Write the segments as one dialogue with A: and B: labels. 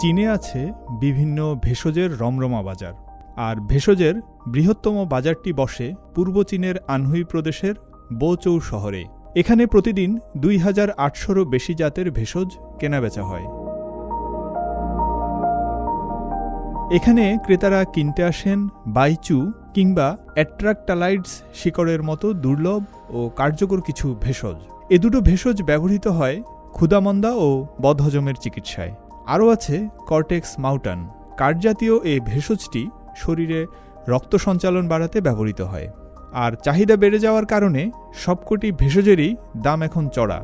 A: চীনে আছে বিভিন্ন ভেষজের রমরমা বাজার। আর ভেষজের বৃহত্তম বাজারটি বসে পূর্ব চীনের আনহুই প্রদেশের বোচৌ শহরে। এখানে প্রতিদিন দুই হাজার আটশোরও বেশি জাতের ভেষজ কেনাবেচা হয়। এখানে ক্রেতারা কিনতে আসেন বাইচু কিংবা অ্যাট্রাক্টালাইডস শিকড়ের মতো দুর্লভ ও কার্যকর কিছু ভেষজ। এ দুটো ভেষজ ব্যবহৃত হয় ক্ষুদামন্দা ও বদহজমের চিকিৎসায়। আরও আছে কর্টেক্স মাউটান কাঠজাতীয় এ ভেষজটি শরীরে রক্ত সঞ্চালন বাড়াতে ব্যবহৃত হয়। আর চাহিদা বেড়ে যাওয়ার কারণে সবকটি ভেষজেরই দাম এখন চড়া।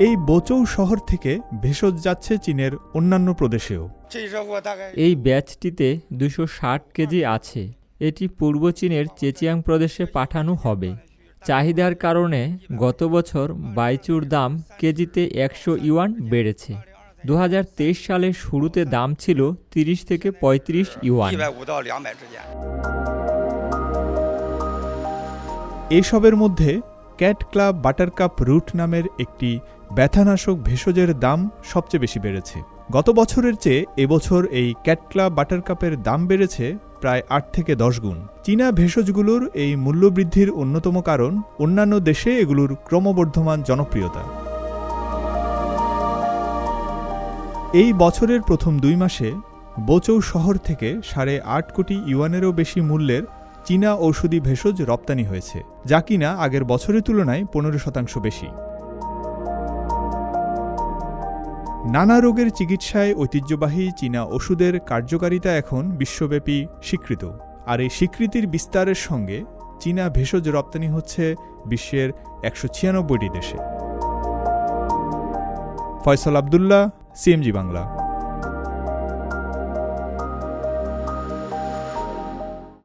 A: এই বোচৌ শহর থেকে ভেষজ যাচ্ছে চীনের অন্যান্য প্রদেশেও।
B: এই ব্যাচটিতে দুশো ষাট কেজি আছে। এটি পূর্ব চীনের চেচিয়াং প্রদেশে পাঠানো হবে। চাহিদার কারণে গত বছর বাইচুর দাম কেজিতে একশো ইউয়ান বেড়েছে। দু হাজার তেইশ সালের শুরুতে দাম ছিল ৩০ থেকে ৩৫ ইউয়ান।
A: এসবের মধ্যে ক্যাট ক্লাব বাটারকাপ রুট নামের একটি ব্যথানাশক ভেষজের দাম সবচেয়ে বেশি বেড়েছে। গত বছরের চেয়ে এবছর এই ক্যাট বাটার কাপের দাম বেড়েছে প্রায় আট থেকে দশ গুণ। চীনা ভেষজগুলোর এই মূল্যবৃদ্ধির অন্যতম কারণ অন্যান্য দেশে এগুলোর ক্রমবর্ধমান জনপ্রিয়তা। এই বছরের প্রথম দুই মাসে বোচৌ শহর থেকে সাড়ে আট কোটি ইউয়ানেরও বেশি মূল্যের চীনা ঔষধি ভেষজ রপ্তানি হয়েছে, যা কিনা আগের বছরের তুলনায় পনেরো শতাংশ বেশি। নানা রোগের চিকিৎসায় ঐতিহ্যবাহী চীনা ওষুধের কার্যকারিতা এখন বিশ্বব্যাপী স্বীকৃত। আর এই স্বীকৃতির বিস্তারের সঙ্গে চীনা ভেষজ রপ্তানি হচ্ছে বিশ্বের একশো ছিয়ানব্বইটি দেশে। ফয়সাল আবদুল্লাহ, সিএমজি বাংলা।